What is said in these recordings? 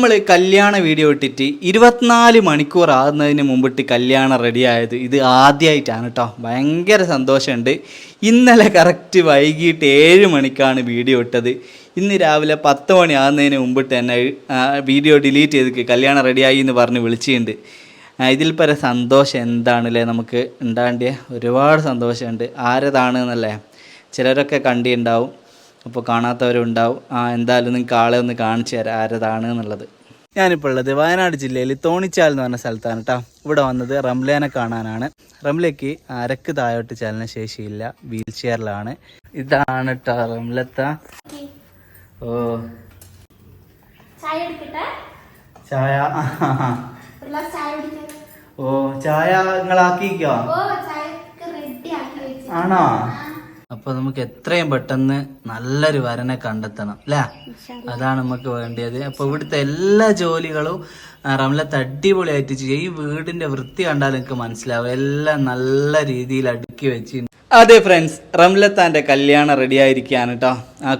നമ്മൾ കല്യാണ വീഡിയോ ഇട്ടിട്ട് ഇരുപത്തിനാല് മണിക്കൂർ ആകുന്നതിന് മുമ്പിട്ട് കല്യാണം റെഡിയായത് ഇത് ആദ്യമായിട്ടാണ് കേട്ടോ ഭയങ്കര സന്തോഷമുണ്ട്. ഇന്നലെ കറക്റ്റ് വൈകിട്ട് ഏഴ് മണിക്കാണ് വീഡിയോ ഇട്ടത്. ഇന്ന് രാവിലെ പത്ത് മണി ആകുന്നതിന് മുമ്പിട്ട് തന്നെ വീഡിയോ ഡിലീറ്റ് ചെയ്ത് കല്യാണം റെഡിയായി എന്ന് പറഞ്ഞ് വിളിച്ചിട്ടുണ്ട്. ഇതിൽ പര സന്തോഷം എന്താണല്ലേ നമുക്ക് ഉണ്ടാണ്ടിയ ഒരുപാട് സന്തോഷമുണ്ട്. ആരതാണെന്നല്ലേ? ചിലരൊക്കെ കണ്ടിട്ടുണ്ടാവും അപ്പോൾ കാണാത്തവരുണ്ടാവും. ആ എന്തായാലും നിങ്ങൾക്ക് ആളെ ഒന്ന് കാണിച്ചു തരാം ആരതാണ് എന്നുള്ളത്. ഞാനിപ്പോൾ ഉള്ളത് വയനാട് ജില്ലയിൽ തോണിച്ചാൽ എന്ന് പറഞ്ഞ സ്ഥലത്താണ് കേട്ടോ ഇവിടെ വന്നത് റംലേനെ കാണാനാണ്. റംലയ്ക്ക് അരക്ക് താഴോട്ട് ചലനശേഷിയില്ല വീൽ ചെയറിലാണ്. ഇതാണ് കേട്ടോ റംലത്ത. ഓ. ചായ ഓ ചായ നിങ്ങളാക്കിക്കോ? ഓ ചായക്ക് റെഡി ആക്കി വെച്ചു ആണോ? അപ്പൊ നമുക്ക് എത്രയും പെട്ടെന്ന് നല്ലൊരു വരനെ കണ്ടെത്തണം അല്ലേ അതാണ് നമുക്ക് വേണ്ടിയത്. അപ്പൊ ഇവിടുത്തെ എല്ലാ ജോലികളും റംലത്ത് അടിപൊളിയായിട്ട് ചെയ്യും. ഈ വീടിന്റെ വൃത്തി കണ്ടാൽ നിങ്ങൾക്ക് മനസ്സിലാവും. എല്ലാം നല്ല രീതിയിൽ അടുക്കി വെച്ച് അതെ ഫ്രണ്ട്സ് റംലത്താന്റെ കല്യാണം റെഡി ആയിരിക്കുകയാണ് കേട്ടോ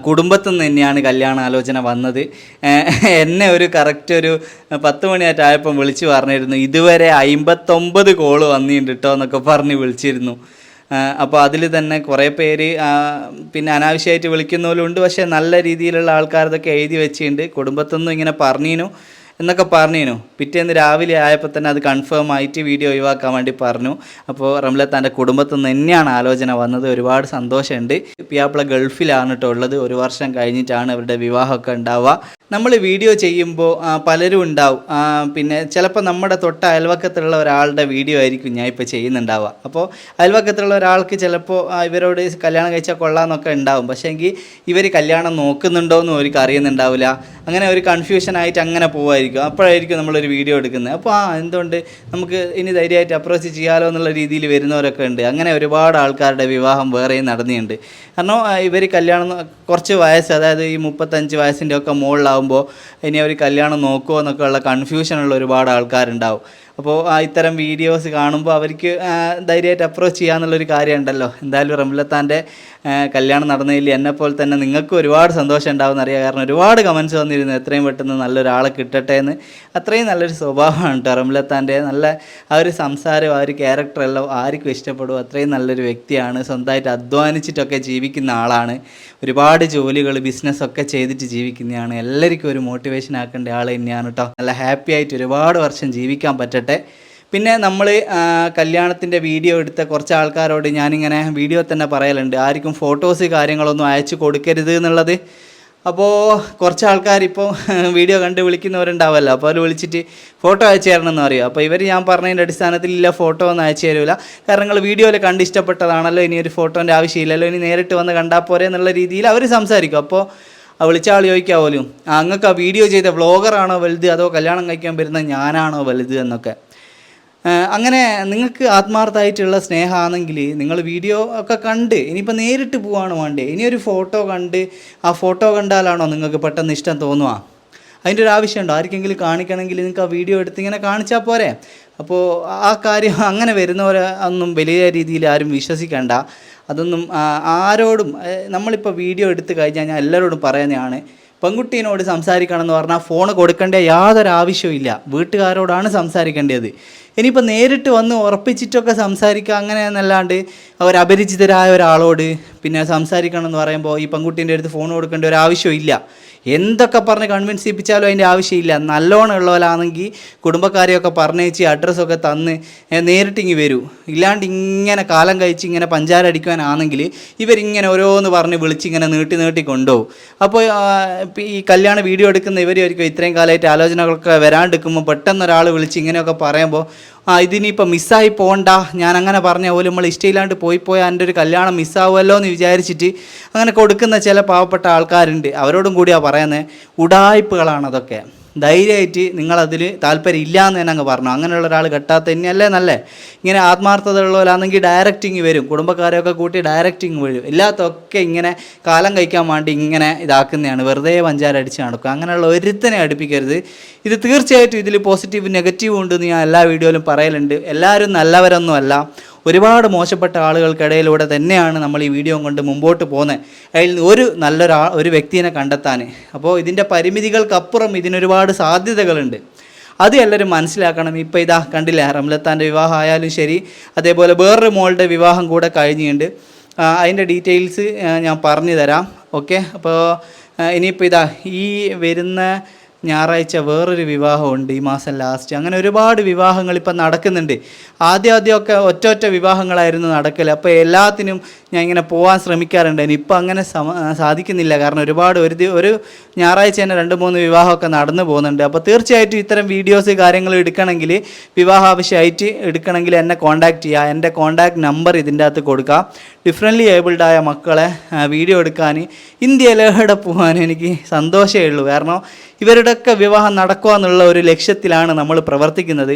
കുടുംബത്തിൽ നിന്ന് തന്നെയാണ് കല്യാണ ആലോചന വന്നത്. എന്നെ ഒരു കറക്റ്റ് ഒരു പത്ത് മണിയായിട്ടായപ്പം വിളിച്ച് പറഞ്ഞിരുന്നു. ഇതുവരെ അമ്പത്തൊമ്പത് കോൾ വന്നിട്ടുണ്ട് കേട്ടോ എന്നൊക്കെ പറഞ്ഞ് വിളിച്ചിരുന്നു. അപ്പോൾ അതിൽ തന്നെ കുറേ പേര് പിന്നെ അനാവശ്യമായിട്ട് വിളിക്കുന്നവരുണ്ട് പക്ഷേ നല്ല രീതിയിലുള്ള ആൾക്കാരതൊക്കെ എഴുതി വെച്ചിട്ടുണ്ട്. കുടുംബത്തൊന്നും ഇങ്ങനെ പറഞ്ഞിനു. എന്നൊക്കെ പറഞ്ഞിരുന്നു. പിറ്റേന്ന് രാവിലെ ആയപ്പോൾ തന്നെ അത് കൺഫേം ആയിട്ട് വീഡിയോ ഒഴിവാക്കാൻ വേണ്ടി പറഞ്ഞു. അപ്പോൾ റംല തന്റെ കുടുംബത്തിൽ നിന്ന് തന്നെയാണ് ആലോചന വന്നത്. ഒരുപാട് സന്തോഷമുണ്ട്. പിയാപ്പിള ഗൾഫിലാണ് കേട്ടോ ഉള്ളത്. ഒരു വർഷം കഴിഞ്ഞിട്ടാണ് അവരുടെ വിവാഹമൊക്കെ ഉണ്ടാവുക. നമ്മൾ വീഡിയോ ചെയ്യുമ്പോൾ പലരും ഉണ്ടാവും. പിന്നെ ചിലപ്പോൾ നമ്മുടെ തൊട്ട അയൽവക്കത്തുള്ള ഒരാളുടെ വീഡിയോ ആയിരിക്കും ഞാൻ ഇപ്പോൾ ചെയ്യുന്നുണ്ടാവുക. അപ്പോൾ അയൽവക്കത്തുള്ള ഒരാൾക്ക് ചിലപ്പോൾ ഇവരോട് കല്യാണം കഴിച്ചാൽ കൊള്ളാമെന്നൊക്കെ ഉണ്ടാവും. പക്ഷേ എങ്കിൽ ഇവർ കല്യാണം നോക്കുന്നുണ്ടോ എന്നും അവർക്ക് അറിയുന്നുണ്ടാവില്ല. അങ്ങനെ ഒരു കൺഫ്യൂഷൻ ആയിട്ട് അങ്ങനെ പോവായിരിക്കും. അപ്പോഴായിരിക്കും നമ്മളൊരു വീഡിയോ എടുക്കുന്നത്. അപ്പോൾ ആ എന്തുകൊണ്ട് നമുക്ക് ഇനി ധൈര്യമായിട്ട് അപ്രോച്ച് ചെയ്യാലോ എന്നുള്ള രീതിയിൽ വരുന്നവരൊക്കെ ഉണ്ട്. അങ്ങനെ ഒരുപാട് ആൾക്കാരുടെ വിവാഹം വേറെയും നടന്നിട്ടുണ്ട്. കാരണം ഇവർ കല്യാണം കുറച്ച് വയസ്സ് അതായത് ഈ മുപ്പത്തഞ്ച് വയസ്സിന്റെ ഒക്കെ മുകളിലാവുമ്പോൾ ഇനി അവർ കല്യാണം നോക്കുമോ എന്നൊക്കെ ഉള്ള കൺഫ്യൂഷനുള്ള ഒരുപാട് ആൾക്കാരുണ്ടാവും. അപ്പോൾ ഇത്തരം വീഡിയോസ് കാണുമ്പോൾ അവർക്ക് ധൈര്യമായിട്ട് അപ്രോച്ച് ചെയ്യാമെന്നുള്ളൊരു കാര്യമുണ്ടല്ലോ. എന്തായാലും റംലത്താന്റെ കല്യാണം നടന്നതിൽ എന്നെപ്പോലെ തന്നെ നിങ്ങൾക്ക് ഒരുപാട് സന്തോഷം ഉണ്ടാവും അറിയാം. കാരണം ഒരുപാട് കമൻസ് വന്നിരുന്നു. എത്രയും പെട്ടെന്ന് നല്ലൊരാളെ കിട്ടട്ടെ എന്ന് അത്രയും നല്ലൊരു സ്വഭാവമാണ് കേട്ടോ റംലത്താന്റെ. നല്ല ആ ഒരു സംസാരം ആ ഒരു ക്യാരക്ടറെല്ലാം ആർക്കും ഇഷ്ടപ്പെടും. അത്രയും നല്ലൊരു വ്യക്തിയാണ്. സ്വന്തമായിട്ട് അധ്വാനിച്ചിട്ടൊക്കെ ജീവിക്കുന്ന ആളാണ്. ഒരുപാട് ജോലികൾ ബിസിനസ്സൊക്കെ ചെയ്തിട്ട് ജീവിക്കുന്നതാണ് എല്ലാവർക്കും ഒരു മോട്ടിവേഷൻ ആക്കേണ്ട ആൾ തന്നെയാണ് കേട്ടോ. നല്ല ഹാപ്പി ആയിട്ട് ഒരുപാട് വർഷം ജീവിക്കാൻ പറ്റട്ടെ. പിന്നെ നമ്മൾ കല്യാണത്തിന്റെ വീഡിയോ എടുത്ത കുറച്ച് ആൾക്കാരോട് ഞാനിങ്ങനെ വീഡിയോ തന്നെ പറയലുണ്ട്. ആർക്കും ഫോട്ടോസ് കാര്യങ്ങളൊന്നും അയച്ചു കൊടുക്കരുത് എന്നുള്ളത്. അപ്പോൾ കുറച്ച് ആൾക്കാർ ഇപ്പോൾ വീഡിയോ കണ്ട് വിളിക്കുന്നവരുണ്ടാവുമല്ലോ അപ്പോൾ അവർ വിളിച്ചിട്ട് ഫോട്ടോ അയച്ചു തരണമെന്ന് പറയും. അപ്പോൾ ഇവർ ഞാൻ പറഞ്ഞതിന്റെ അടിസ്ഥാനത്തിൽ ഇല്ല ഫോട്ടോ ഒന്നും അയച്ചു തരില്ല കാരണം നിങ്ങൾ വീഡിയോയിൽ കണ്ട് ഇഷ്ടപ്പെട്ടതാണല്ലോ ഇനി ഒരു ഫോട്ടോന്റെ ആവശ്യമില്ലല്ലോ ഇനി നേരിട്ട് വന്ന് കണ്ടാൽ പോരെ എന്നുള്ള രീതിയിൽ അവർ സംസാരിക്കും. അപ്പോൾ വിളിച്ച ആൾ ആ അങ്ങക്ക് ആ വീഡിയോ ചെയ്ത വ്ളോഗറാണോ വലുത്? അതോ കല്യാണം കഴിക്കാൻ വരുന്ന ഞാനാണോ വലുത് എന്നൊക്കെ. അങ്ങനെ നിങ്ങൾക്ക് ആത്മാർത്ഥമായിട്ടുള്ള സ്നേഹമാണെങ്കിൽ നിങ്ങൾ വീഡിയോ ഒക്കെ കണ്ട് ഇനിയിപ്പോൾ നേരിട്ട് പോവാണ് വേണ്ടേ. ഇനി ഒരു ഫോട്ടോ കണ്ട് ആ ഫോട്ടോ കണ്ടാലാണോ നിങ്ങൾക്ക് പെട്ടെന്ന് ഇഷ്ടം തോന്നുക? അതിന്റെ ഒരു ആവശ്യമുണ്ടോ? ആർക്കെങ്കിലും കാണിക്കണമെങ്കിൽ നിങ്ങൾക്ക് ആ വീഡിയോ എടുത്ത് ഇങ്ങനെ കാണിച്ചാൽ പോരെ. അപ്പോൾ ആ കാര്യം അങ്ങനെ വരുന്നവരെ ഒന്നും വലിയ രീതിയിൽ ആരും വിശ്വസിക്കേണ്ട. അതൊന്നും ആരോടും നമ്മളിപ്പോൾ വീഡിയോ എടുത്തു കഴിഞ്ഞാൽ ഞാൻ എല്ലാവരോടും പറയുന്നതാണ് പെൺകുട്ടീനോട് സംസാരിക്കണം എന്ന് പറഞ്ഞാൽ ഫോൺ കൊടുക്കേണ്ട യാതൊരു ആവശ്യവും ഇല്ല. വീട്ടുകാരോടാണ് സംസാരിക്കേണ്ടത്. ഇനിയിപ്പോൾ നേരിട്ട് വന്ന് ഉറപ്പിച്ചിട്ടൊക്കെ സംസാരിക്കുക അങ്ങനെ എന്നല്ലാണ്ട് അവർ അപരിചിതരായ ഒരാളോട് പിന്നെ സംസാരിക്കണം എന്ന് പറയുമ്പോൾ ഈ പെൺകുട്ടീന്റെ അടുത്ത് ഫോൺ കൊടുക്കേണ്ട ഒരു ആവശ്യവും ഇല്ല. എന്തൊക്കെ പറഞ്ഞ് കൺവിൻസ് ചെയ്യിപ്പിച്ചാലും അതിന്റെ ആവശ്യമില്ല. നല്ലോണം ഉള്ളവരാണെങ്കിൽ കുടുംബക്കാരെയൊക്കെ പറഞ്ഞേച്ച് അഡ്രസ്സൊക്കെ തന്ന് നേരിട്ട് നേരിട്ടിങ്ങി വരൂ. ഇല്ലാണ്ട് ഇങ്ങനെ കാലം കഴിച്ച് ഇങ്ങനെ പഞ്ചാര അടിക്കുവാനാണെങ്കിൽ ഇവരിങ്ങനെ ഓരോന്ന് പറഞ്ഞ് വിളിച്ച് ഇങ്ങനെ നീട്ടി നീട്ടി കൊണ്ടുപോകും. അപ്പോൾ ഈ കല്യാണ വീഡിയോ എടുക്കുന്ന ഇവരായിരിക്കും ഇത്രയും കാലമായിട്ട് ആലോചനകളൊക്കെ വരാണ്ടിരിക്കുമ്പോൾ പെട്ടെന്ന് ഒരാൾ വിളിച്ച് ഇങ്ങനെയൊക്കെ പറയുമ്പോൾ ആ ഇതിനിപ്പോൾ മിസ്സായി പോകണ്ട ഞാൻ അങ്ങനെ പറഞ്ഞ പോലും നമ്മൾ ഇഷ്ടമില്ലാണ്ട് പോയി പോയാൽ എന്റെ ഒരു കല്യാണം മിസ്സാവുമല്ലോ എന്ന് വിചാരിച്ചിട്ട് അങ്ങനെ കൊടുക്കുന്ന ചില പാവപ്പെട്ട ആൾക്കാരുണ്ട്. അവരോടും കൂടിയാണ് പറയുന്നത് ഉടായ്പകളാണ് അതൊക്കെ. ധൈര്യമായിട്ട് നിങ്ങളതിൽ താല്പര്യം ഇല്ല എന്ന് തന്നെ അങ്ങ് പറഞ്ഞു. അങ്ങനെയുള്ള ഒരാൾ കെട്ടാത്ത തന്നെയല്ലേ നല്ലേ? ഇങ്ങനെ ആത്മാർത്ഥത ഉള്ളവരാണെങ്കിൽ ഡയറക്റ്റിങ് വരും. കുടുംബക്കാരെയൊക്കെ കൂട്ടി ഡയറക്റ്റിങ് വരും. ഇല്ലാത്തൊക്കെ ഇങ്ങനെ കാലം കഴിക്കാൻ വേണ്ടി ഇങ്ങനെ ഇതാക്കുന്നതാണ്. വെറുതെ പഞ്ചാര അടിച്ച് നടക്കുക അങ്ങനെയുള്ള ഒരുത്തനെ അടുപ്പിക്കരുത്. ഇത് തീർച്ചയായിട്ടും ഇതിൽ പോസിറ്റീവ് നെഗറ്റീവ് ഉണ്ടെന്ന് ഞാൻ എല്ലാ വീഡിയോയിലും പറയലുണ്ട്. എല്ലാവരും നല്ലവരൊന്നുമല്ല. ഒരുപാട് മോശപ്പെട്ട ആളുകൾക്കിടയിലൂടെ തന്നെയാണ് നമ്മൾ ഈ വീഡിയോ കൊണ്ട് മുമ്പോട്ട് പോകുന്നത്. അതിൽ ഒരു നല്ലൊരാ ഒരു വ്യക്തിയെ കണ്ടെത്താൻ. അപ്പോൾ ഇതിന്റെ പരിമിതികൾക്കപ്പുറം ഇതിനൊരുപാട് സാധ്യതകളുണ്ട്. അത് എല്ലാവരും മനസ്സിലാക്കണം. ഇപ്പോൾ ഇതാ കണ്ടില്ല റംലത്താന്റെ വിവാഹം ആയാലും ശരി അതേപോലെ വേറൊരു മോളുടെ വിവാഹം കൂടെ കഴിഞ്ഞിട്ടുണ്ട്. അതിന്റെ ഡീറ്റെയിൽസ് ഞാൻ പറഞ്ഞു തരാം. ഓക്കെ? അപ്പോൾ ഇനിയിപ്പോൾ ഇതാ ഈ വരുന്ന ഞായറാഴ്ച വേറൊരു വിവാഹമുണ്ട് ഈ മാസം ലാസ്റ്റ് അങ്ങനെ ഒരുപാട് വിവാഹങ്ങൾ ഇപ്പം നടക്കുന്നുണ്ട്. ആദ്യം ആദ്യമൊക്കെ ഒറ്റ ഒറ്റ വിവാഹങ്ങളായിരുന്നു നടക്കൽ അപ്പോൾ എല്ലാത്തിനും ഞാൻ ഇങ്ങനെ പോകാൻ ശ്രമിക്കാറുണ്ടായിരുന്നു ഇപ്പം അങ്ങനെ സാധിക്കുന്നില്ല. കാരണം ഒരുപാട് ഒരു ഒരു ഞായറാഴ്ച തന്നെ രണ്ട് മൂന്ന് വിവാഹമൊക്കെ നടന്നു പോകുന്നുണ്ട്. അപ്പോൾ തീർച്ചയായിട്ടും ഇത്തരം വീഡിയോസ് കാര്യങ്ങൾ എടുക്കണമെങ്കിൽ വിവാഹ ആവശ്യമായിട്ട് എടുക്കണമെങ്കിൽ എന്നെ കോൺടാക്റ്റ് ചെയ്യുക. എന്റെ കോൺടാക്റ്റ് നമ്പർ ഇതിന്റെ അകത്ത് കൊടുക്കുക. ഡിഫറെന്റ്ലി ഏബിൾഡ് ആയ മക്കളെ വീഡിയോ എടുക്കാൻ ഇന്ത്യയിൽ പോകാൻ എനിക്ക് സന്തോഷമേ ഉള്ളൂ. കാരണം ഇവരുടെയൊക്കെ വിവാഹം നടക്കുക എന്നുള്ള ഒരു ലക്ഷ്യത്തിലാണ് നമ്മൾ പ്രവർത്തിക്കുന്നത്.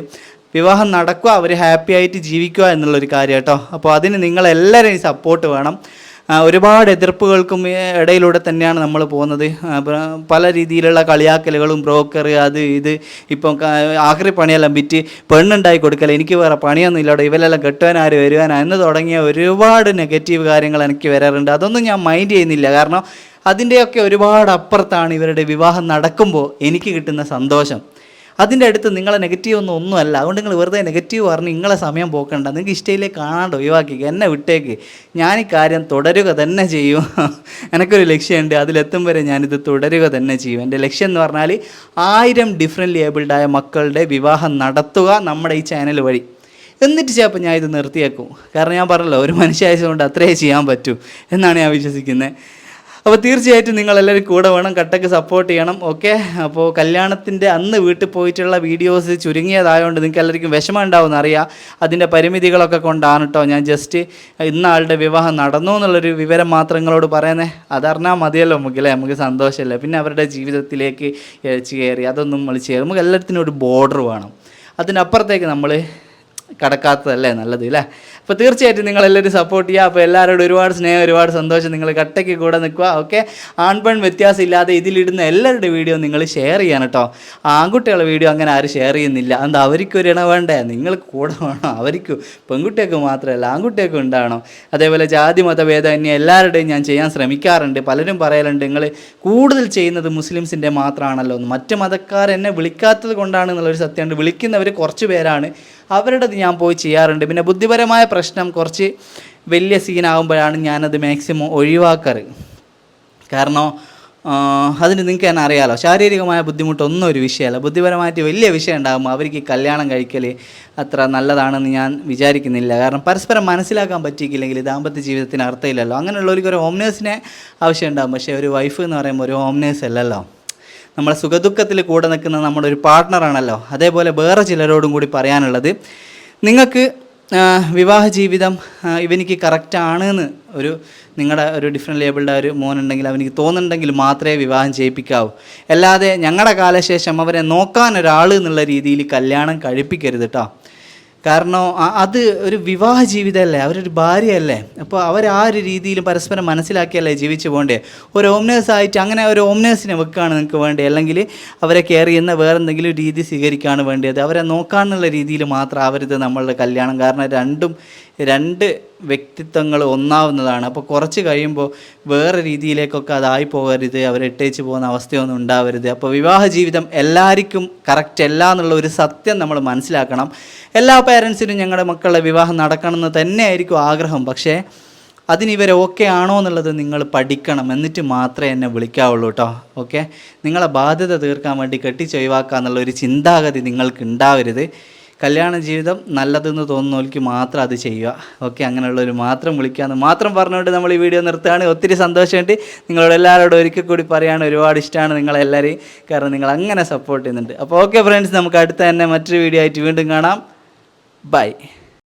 വിവാഹം നടക്കുക അവർ ഹാപ്പി ആയിട്ട് ജീവിക്കുക എന്നുള്ളൊരു കാര്യം കേട്ടോ. അപ്പോൾ അതിന് നിങ്ങളെല്ലാവരെയും സപ്പോർട്ട് വേണം. ഒരുപാട് എതിർപ്പുകൾക്കും ഇടയിലൂടെ തന്നെയാണ് നമ്മൾ പോകുന്നത്. പല രീതിയിലുള്ള കളിയാക്കലുകളും ബ്രോക്കർ അത് ഇത് ഇപ്പം ആഖിറി പണിയെല്ലാം വിറ്റ് പെണ്ണുണ്ടായി കൊടുക്കല എനിക്ക് വേറെ പണിയൊന്നും ഇല്ലടോ ഇവരെല്ലാം കെട്ടുവാനാര് വരുവാനാ എന്ന് തുടങ്ങിയ ഒരുപാട് നെഗറ്റീവ് കാര്യങ്ങൾ എനിക്ക് വരാറുണ്ട്. അതൊന്നും ഞാൻ മൈൻഡ് ചെയ്യുന്നില്ല. കാരണം അതിന്റെയൊക്കെ ഒരുപാട് അപ്പുറത്താണ് ഇവരുടെ വിവാഹം നടക്കുമ്പോൾ എനിക്ക് കിട്ടുന്ന സന്തോഷം. അതിന്റെ അടുത്ത് നിങ്ങളെ നെഗറ്റീവ് ഒന്നും ഒന്നുമല്ല. അതുകൊണ്ട് നിങ്ങൾ വെറുതെ നെഗറ്റീവ് പറഞ്ഞ് നിങ്ങളെ സമയം പോക്കണ്ട. നിങ്ങൾക്ക് ഇഷ്ടയിലേ കാണാണ്ട് ഒഴിവാക്കിക്കുക എന്നെ വിട്ടേക്ക്. ഞാൻ ഈ കാര്യം തുടരുക തന്നെ ചെയ്യും. എനിക്കൊരു ലക്ഷ്യമുണ്ട്. അതിലെത്തും വരെ ഞാനിത് തുടരുക തന്നെ ചെയ്യും. എന്റെ ലക്ഷ്യം എന്ന് പറഞ്ഞാൽ ആയിരം ഡിഫറെന്റ് ഏബിൾഡായ മക്കളുടെ വിവാഹം നടത്തുക നമ്മുടെ ഈ ചാനൽ വഴി. എന്നിട്ട് ചിലപ്പോൾ ഞാൻ ഇത് നിർത്തിയേക്കും. കാരണം ഞാൻ പറഞ്ഞല്ലോ ഒരു മനുഷ്യായതുകൊണ്ട് അത്രേ ചെയ്യാൻ പറ്റൂ എന്നാണ് ഞാൻ വിശ്വസിക്കുന്നത്. അപ്പോൾ തീർച്ചയായിട്ടും നിങ്ങളെല്ലാവരും കൂടെ വേണം കട്ടക്ക് സപ്പോർട്ട് ചെയ്യണം ഓക്കെ അപ്പോൾ കല്യാണത്തിന്റെ അന്ന് വീട്ടിൽ പോയിട്ടുള്ള വീഡിയോസ് ചുരുങ്ങിയതായതുകൊണ്ട് നിങ്ങൾക്ക് എല്ലാവർക്കും വിഷമം ഉണ്ടാവുമെന്ന് അറിയാം. അതിന്റെ പരിമിതികളൊക്കെ കൊണ്ടാണ് കേട്ടോ ഞാൻ ജസ്റ്റ് ഇന്നാളുടെ വിവാഹം നടന്നു എന്നുള്ളൊരു വിവരം മാത്രം നിങ്ങളോട് പറയുന്നത് അതറിഞ്ഞാൽ മതിയല്ലോ നമുക്ക് അല്ലേ? നമുക്ക് സന്തോഷമല്ലേ പിന്നെ അവരുടെ ജീവിതത്തിലേക്ക് ഇഴച്ച് കയറി അതൊന്നും നമ്മൾ ചെയ്യാം നമുക്ക് എല്ലാത്തിനും ഒരു ബോർഡർ വേണം. അതിനപ്പുറത്തേക്ക് നമ്മൾ കടക്കാത്തതല്ലേ നല്ലത് അല്ലേ അപ്പോൾ തീർച്ചയായിട്ടും നിങ്ങളെല്ലാവരും സപ്പോർട്ട് ചെയ്യുക. അപ്പോൾ എല്ലാവരോടും ഒരുപാട് സ്നേഹം ഒരുപാട് സന്തോഷം. നിങ്ങൾ കട്ടയ്ക്ക് കൂടെ നിൽക്കുക ഓക്കെ ആൺപെൺ വ്യത്യാസം ഇല്ലാതെ ഇതിലിടുന്ന എല്ലാവരുടെ വീഡിയോ നിങ്ങൾ ഷെയർ ചെയ്യണം കേട്ടോ ആൺകുട്ടികളുടെ വീഡിയോ അങ്ങനെ ആരും ഷെയർ ചെയ്യുന്നില്ല. എന്താ അവർക്കൊരു ഇണ വേണ്ടേ? നിങ്ങൾ കൂടെ വേണം. അവർക്ക് പെൺകുട്ടികൾക്ക് മാത്രമല്ല ആൺകുട്ടികൾക്ക് ഉണ്ടാവണം. അതേപോലെ ജാതി മതഭേദമന്യേ എല്ലാവരുടെയും ഞാൻ ചെയ്യാൻ ശ്രമിക്കാറുണ്ട്. പലരും പറയലുണ്ട് നിങ്ങൾ കൂടുതൽ ചെയ്യുന്നത് മുസ്ലിംസിന്റെ മാത്രമാണല്ലോ. മറ്റ് മതക്കാർ എന്നെ വിളിക്കാത്തത് കൊണ്ടാണ് എന്നുള്ളൊരു സത്യമുണ്ട് വിളിക്കുന്നവർ കുറച്ച് പേരാണ്. അവരുടേത് ഞാൻ പോയി ചെയ്യാറുണ്ട്. പിന്നെ ബുദ്ധിപരമായ പ്രശ്നം കുറച്ച് വലിയ സീനാകുമ്പോഴാണ് ഞാനത് മാക്സിമം ഒഴിവാക്കാറ്. കാരണം അതിന് നിങ്ങൾക്ക് തന്നെ അറിയാലോ ശാരീരികമായ ബുദ്ധിമുട്ടൊന്നും ഒരു വിഷയമല്ല. ബുദ്ധിപരമായിട്ട് വലിയ വിഷയം ഉണ്ടാകുമ്പോൾ അവർക്ക് കല്യാണം കഴിക്കൽ അത്ര നല്ലതാണെന്ന് ഞാൻ വിചാരിക്കുന്നില്ല. കാരണം പരസ്പരം മനസ്സിലാക്കാൻ പറ്റിയില്ലെങ്കിൽ ദാമ്പത്യ ജീവിതത്തിന് അർത്ഥമില്ലല്ലോ. അങ്ങനെയുള്ളവർക്ക് ഒരു ഹോം നേഴ്സിനെ ആവശ്യം ഉണ്ടാകും പക്ഷേ ഒരു വൈഫ് എന്ന് പറയുമ്പോൾ ഒരു ഹോം നേഴ്സ് അല്ലല്ലോ. നമ്മളെ സുഖദുഃഖത്തിൽ കൂടെ നിൽക്കുന്ന നമ്മുടെ ഒരു പാർട്ട്ണറാണല്ലോ. അതേപോലെ വേറെ ചിലരോടും കൂടി പറയാനുള്ളത് നിങ്ങൾക്ക് വിവാഹ ജീവിതം ഇവനിക്ക് കറക്റ്റാണ് എന്ന് ഒരു നിങ്ങളുടെ ഒരു ഡിഫറെന്റ് ലേബിളുടെ ഒരു മോനുണ്ടെങ്കിൽ അവനിക്ക് തോന്നുന്നുണ്ടെങ്കിൽ മാത്രമേ വിവാഹം ചെയ്യിപ്പിക്കാവൂ. അല്ലാതെ ഞങ്ങളുടെ കാലശേഷം അവരെ നോക്കാൻ ഒരാൾ എന്നുള്ള രീതിയിൽ കല്യാണം കഴിപ്പിക്കരുത് കേട്ടോ കാരണം അത് ഒരു വിവാഹ ജീവിതമല്ലേ? അവരൊരു ഭാര്യയല്ലേ? അപ്പോൾ അവർ ആ ഒരു രീതിയിൽ പരസ്പരം മനസ്സിലാക്കിയല്ലേ ജീവിച്ചു പോകണ്ടേ ഒരു ഓംനേഴ്സ് ആയിട്ട് അങ്ങനെ ഒരു ഓംനേഴ്സിനെ വെക്കുകയാണ് നിങ്ങൾക്ക് വേണ്ടത്. അല്ലെങ്കിൽ അവരെ കെയർ ചെയ്യുന്ന വേറെ എന്തെങ്കിലും രീതി സ്വീകരിക്കുകയാണ് വേണ്ടത്. അവരെ നോക്കാനുള്ള രീതിയിൽ മാത്രം ആവരുത് നമ്മളുടെ കല്യാണം. കാരണം രണ്ടും രണ്ട് വ്യക്തിത്വങ്ങൾ ഒന്നാവുന്നതാണ്. അപ്പോൾ കുറച്ച് കഴിയുമ്പോൾ വേറെ രീതിയിലേക്കൊക്കെ അതായി പോകരുത് അവരെ ഇട്ടേച്ച് പോകുന്ന അവസ്ഥയൊന്നും ഉണ്ടാവരുത്. അപ്പോൾ വിവാഹ ജീവിതം എല്ലാവർക്കും കറക്റ്റ് അല്ല എന്നുള്ള ഒരു സത്യം നമ്മൾ മനസ്സിലാക്കണം. എല്ലാ പേരൻസിനും ഞങ്ങളുടെ മക്കളുടെ വിവാഹം നടക്കണമെന്ന് തന്നെയായിരിക്കും ആഗ്രഹം. പക്ഷേ അതിന് ഇവർ ഓക്കെ ആണോ എന്നുള്ളത് നിങ്ങൾ പഠിക്കണം. എന്നിട്ട് മാത്രമേ എന്നെ വിളിക്കാവുള്ളൂ കേട്ടോ ഓക്കെ നിങ്ങളെ ബാധ്യത തീർക്കാൻ വേണ്ടി കെട്ടിച്ചൊഴിവാക്കുക ഒരു ചിന്താഗതി നിങ്ങൾക്ക് ഉണ്ടാവരുത് കല്യാണ ജീവിതം നല്ലതെന്ന് തോന്നുന്നവർക്ക് മാത്രം അത് ചെയ്യുക. ഓക്കെ അങ്ങനെയുള്ളവർ മാത്രം വിളിക്കാമെന്ന് മാത്രം പറഞ്ഞുകൊണ്ട് നമ്മൾ ഈ വീഡിയോ നിർത്തുകയാണ്. ഒത്തിരി സന്തോഷമായിട്ട് നിങ്ങളോട് എല്ലാവരോടും ഒരിക്കൽ കൂടി പറയാൻ ഒരുപാട് ഇഷ്ടമാണ് നിങ്ങളെല്ലാവരെയും കാരണം നിങ്ങൾ അങ്ങനെ സപ്പോർട്ട് ചെയ്യുന്നുണ്ട്. അപ്പോൾ ഓക്കെ ഫ്രണ്ട്സ് നമുക്ക് അടുത്ത തന്നെ മറ്റൊരു വീഡിയോ ആയിട്ട് വീണ്ടും കാണാം. ബൈ